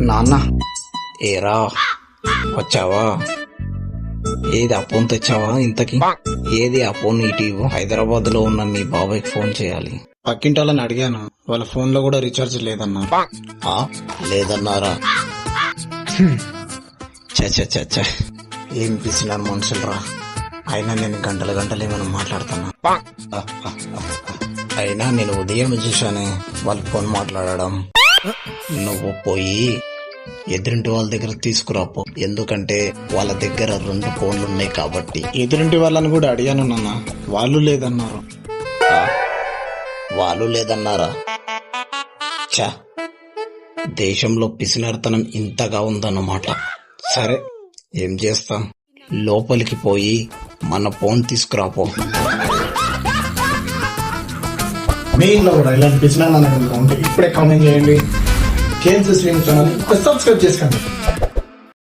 నాన్న ఏరా వచ్చావా? ఏది ఆ ఫోన్ తెచ్చావా ఇంతకి? ఏది ఆ ఫోన్ ఇటు. హైదరాబాద్లో ఉన్న మీ బాబాయ్కి ఫోన్ చేయాలి. పక్కింటి వాళ్ళని అడిగాను వాళ్ళ ఫోన్లో కూడా రీఛార్జ్ లేదన్నారు ఆ లేదన్నారా? చ చ చ చ. ఏం పిసినారు మనుషులరా? అయినా నేను గంటల గంటలు ఏమైనా మాట్లాడుతున్నా. అయినా నేను ఉదయం చూశానే వాళ్ళు ఫోన్ మాట్లాడడం. నువ్వు పోయి ఎదురింటి వాళ్ళ దగ్గర తీసుకురాపో. ఎందుకంటే వాళ్ళ దగ్గర రెండు ఫోన్లు ఉన్నాయి కాబట్టి. ఎదురింటి వాళ్ళని కూడా అడిగాను నాన్న. వాళ్ళు లేదన్నారు. వాళ్ళు లేదన్నారా? చ దేశంలో పిసినర్తనం ఇంతగా ఉందన్నమాట. సరే ఏం చేస్తాం? లోపలికి పోయి మన ఫోన్ తీసుకురాపో. మీ ఇంట్లో కూడా ఇలాంటి పిసినా ఉంటే ఇప్పుడే కామెంట్ చేయండి. కేఎన్సీ స్ట్రీమ్ ఛానల్ సబ్స్క్రైబ్ చేసుకోండి